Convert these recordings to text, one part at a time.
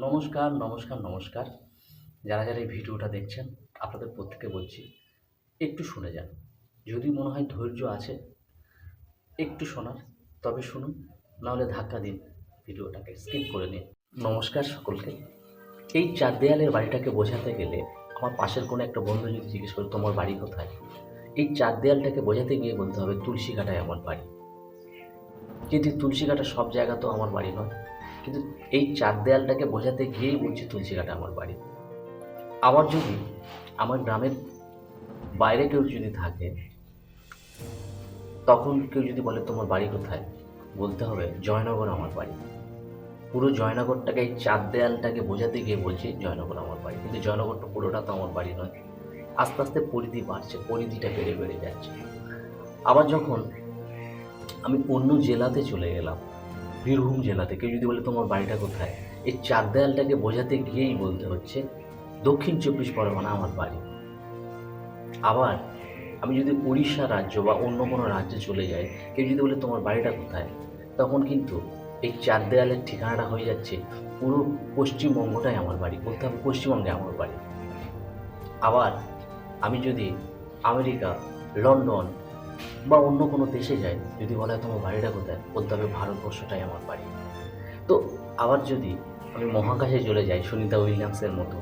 নমস্কার নমস্কার নমস্কার। যারা যারা এই ভিডিওটা দেখছেন, আপনাদের প্রত্যেকে বলছি, একটু শুনে যান। যদি মনে হয় ধৈর্য আছে, একটু শোনার তবে শুনুন, নাহলে ধাক্কা দিন ভিডিওটাকে, স্কিপ করে নিন। নমস্কার সকলকে। এই চার দেয়ালের বাড়িটাকে বোঝাতে গেলে আমার পাশের কোনো একটা বন্ধু যদি জিজ্ঞেস করে, তোমার বাড়ি কোথায়? এই চার দেয়ালটাকে বোঝাতে গিয়ে বলতে হবে, তুলসী কাটায় আমার বাড়ি। কিন্তু তুলসী কাটা সব জায়গা তো আমার বাড়ি নয় কিন্তু এই চার দেয়ালটাকে বোঝাতে গিয়েই বলছি তুলসী কাটা আমার বাড়ি। আবার যদি আমার গ্রামের বাইরে কেউ যদি থাকে, তখন কেউ যদি বলে, তোমার বাড়ি কোথায়? বলতে হবে, জয়নগর আমার বাড়ি। পুরো জয়নগরটাকে, এই চার দেয়ালটাকে বোঝাতে গিয়ে বলছি, জয়নগর আমার বাড়ি। কিন্তু জয়নগরটা পুরোটা তো আমার বাড়ি নয়। আস্তে আস্তে পরিধি বাড়ছে, পরিধিটা বেড়ে বেড়ে যাচ্ছে। আবার যখন আমি অন্য জেলাতে চলে গেলাম বীরভূম জেলাতে কেউ যদি বলে তোমার বাড়িটা কোথায়? এই চার দেয়ালটাকে বোঝাতে গিয়েই বলতে হচ্ছে, দক্ষিণ চব্বিশ পরগনা আমার বাড়ি। আবার আমি যদি উড়িষ্যা রাজ্য বা অন্য কোনো রাজ্যে চলে যাই, কেউ যদি বলে তোমার বাড়িটা কোথায়, তখন কিন্তু এই চার দেয়ালের ঠিকানাটা হয়ে যাচ্ছে পুরো পশ্চিমবঙ্গটাই আমার বাড়ি, বলতে হবে পশ্চিমবঙ্গে আমার বাড়ি। আবার আমি যদি আমেরিকা, লন্ডন বা অন্য কোনো দেশে যাই যদি বলা হয় তোমার বাড়িটা কোথায়? বলতে হবে, ভারতবর্ষটাই আমার বাড়ি। তো আবার যদি আমি মহাকাশে চলে যাই, সুনিতা উইলিয়ামসের মতো,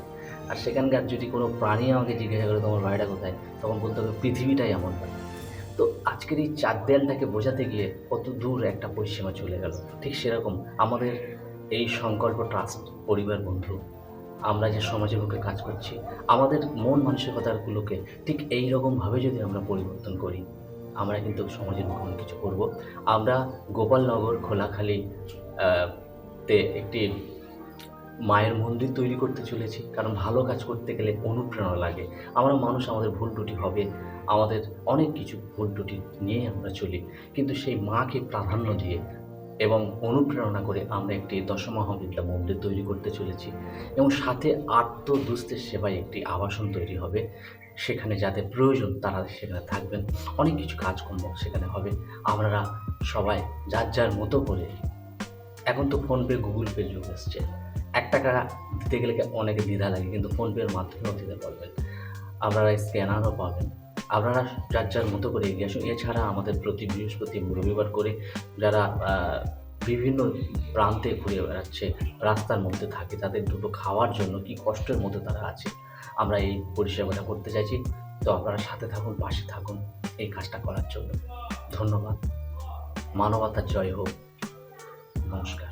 আর সেখানকার যদি কোনো প্রাণী আমাকে জিজ্ঞাসা করে, তোমার বাড়িটা কোথায়? তখন বলতে হবে, পৃথিবীটাই আমার বাড়ি। তো আজকের এই চার দেয়ালটাকে বোঝাতে গিয়ে কত দূর একটা পরিসীমা চলে গেল। ঠিক সেরকম আমাদের এই সংকল্প ট্রাস্ট পরিবার বন্ধু, আমরা যে সমাজের মুখে কাজ করছি, আমাদের মন মানসিকতাগুলোকে ঠিক এই রকমভাবে যদি আমরা পরিবর্তন করি আমরা কিন্তু সমাজের মুখে অনেক কিছু করব। আমরা গোপালনগর খোলাখালি তে একটি মায়ের মন্দির তৈরি করতে চলেছি। কারণ ভালো কাজ করতে গেলে অনুপ্রেরণা লাগে। আমরা মানুষ, আমাদের ভুল ত্রুটি হবে, আমাদের অনেক কিছু ভুল ত্রুটি নিয়ে আমরা চলি। কিন্তু সেই মাকে প্রাধান্য দিয়ে এবং অনুপ্রেরণা করে আমরা একটি দশমহাবিদ্যা মন্দির তৈরি করতে চলেছি। এবং সাথে আত্ম দুস্থের সেবায় একটি আবাসন তৈরি হবে। সেখানে যাদের প্রয়োজন তারা সেখানে থাকবেন। অনেক কিছু কাজকর্ম সেখানে হবে। আপনারা সবাই যার যার মতো করে এখন তো ফোনপে গুগল পে যুগ এসছে। এক টাকা দিতে গেলে অনেকে দ্বিধা লাগে? কিন্তু ফোনপের মাধ্যমেও দিতে পারবেন। আপনারা স্ক্যানারও পাবেন। আপনারা যার যার মতো করে এগিয়ে আসুন। এছাড়া আমাদের প্রতি বৃহস্পতি রবিবার করে যারা বিভিন্ন প্রান্তে ঘুরে বেড়াচ্ছে, রাস্তার মধ্যে থাকে, তাদের দুটো খাওয়ার জন্য কি কষ্টের মধ্যে তারা আছে। আমরা এই পরিষেবাটা করতে চাইছি, তো আপনারা সাথে থাকুন, পাশে থাকুন এই কাজটা করার জন্য। ধন্যবাদ। মানবতার জয় হোক। নমস্কার।